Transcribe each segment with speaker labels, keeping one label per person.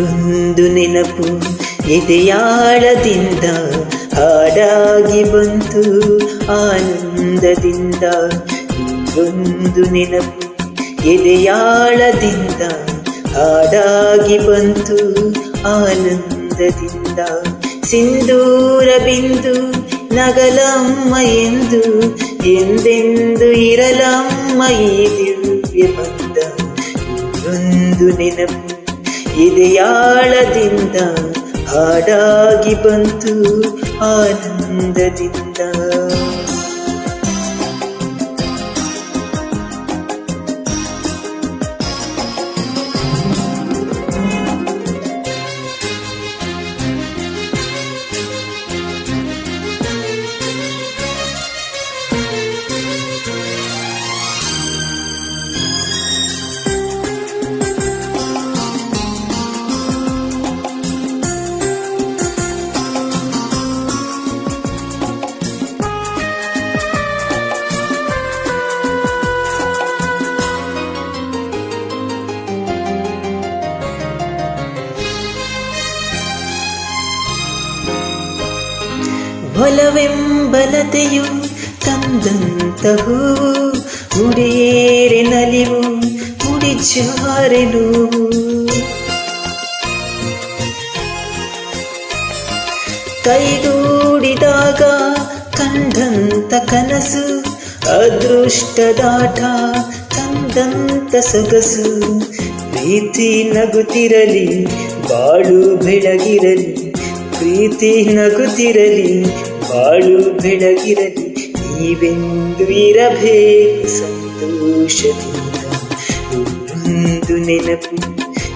Speaker 1: ನೂರೊಂದು ನೆನಪು ಎದೆಯಾಳದಿಂದ ಹಾಡಾಗಿ ಬಂತು ಆನಂದದಿಂದ. ಇದೊಂದು ನೆನಪು ಎದೆಯಾಳದಿಂದ ಹಾಡಾಗಿ ಬಂತು ಆನಂದದಿಂದ. ಸಿಂಧೂರ ಬಿಂದು ನಗಲಮ್ಮ ಎಂದು ಎಂದೆಂದು ಇರಲಮ್ಮ ಈ ದಿವ್ಯ ಬಂದ. ಒಂದು ನೆನಪು ಇದೆಯಾಳದಿಂದ ಹಾಡಾಗಿ ಬಂತು ಆನಂದದಿಂದ. ಒಲವೆಂಬಲತೆಯು ತಂದಂತಹು ಮುಡಿಯೇರೆ ನಲಿವು ಮುಡಿಜಾರೆನು. ಕೈಗೂಡಿದಾಗ ಕಂಡಂತ ಕನಸು, ಅದೃಷ್ಟದಾಟ ತಂದಂತ ಸೊಗಸು. ಪ್ರೀತಿ ನಗುತ್ತಿರಲಿ, ಬಾಳು ಬೆಳಗಿರಲಿ ಪ್ರೀತಿ ನಗುತ್ತಿರಲಿ ಬಾಳು ಬೆಳಗಿರಲಿ ನೀವೆಂದು ಇರಬೇಕು ಸಂತೋಷದಿಂದ. ಒಂದು ನೆನಪು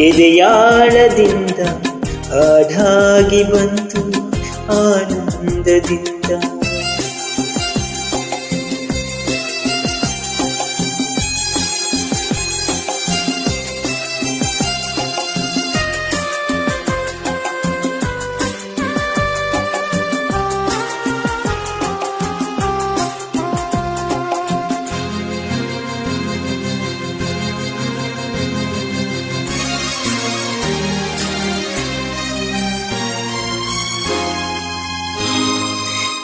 Speaker 1: ಎದೆಯಾಳದಿಂದ ಹಾಡಾಗಿ ಬಂತು ಆನಂದದಿಂದ.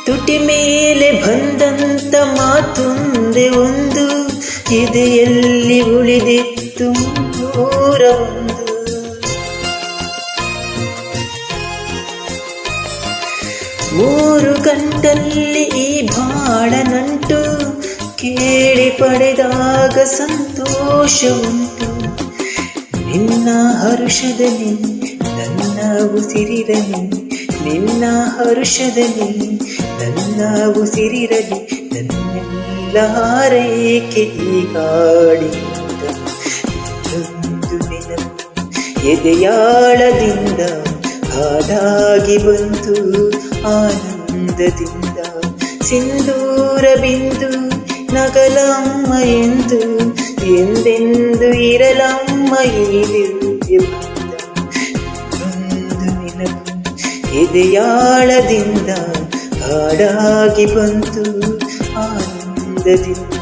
Speaker 1: ತುಟಿ ಮೇಲೆ ಬಂದಂತ ಮಾತುಂದೆ ಒಂದು ಇದೆಯಲ್ಲಿ ಉಳಿದಿತ್ತು ನೂರ ಒಂದು ಮೂರು ಗಂಟಲ್ಲಿ ಈ ಬಾಳ ನಂಟು ಕೇಳಿ ಪಡೆದಾಗ ಸಂತೋಷ ಉಂಟು ನಿನ್ನ ಹರುಷದಲ್ಲಿ, ನನ್ನ ಉಸಿರಿರಲಿ ನಿನ್ನ ಹರುಷದಲ್ಲಿ ನನ್ನ ಉಸಿರಿರಲಿ ನನ್ನೆಲ್ಲ ಹಾರೈಕೆ ಈ ಹಾಡಿನಿಂದ ಒಂದು ನೆನಪು ಎದೆಯಾಳದಿಂದ ಹಾಡಾಗಿ ಬಂತು ಆನಂದದಿಂದ ಸಿಂಧೂರ ಬಿಂದು ನಗಲಮ್ಮ ಎಂದು ಎಂದೆಂದು ಇರಲಮ್ಮ ಈ ಎದೆಯಾಳದಿಂದ ಹಾಡಾಗಿ ಬಂತು ಆನಂದದಿಂದ.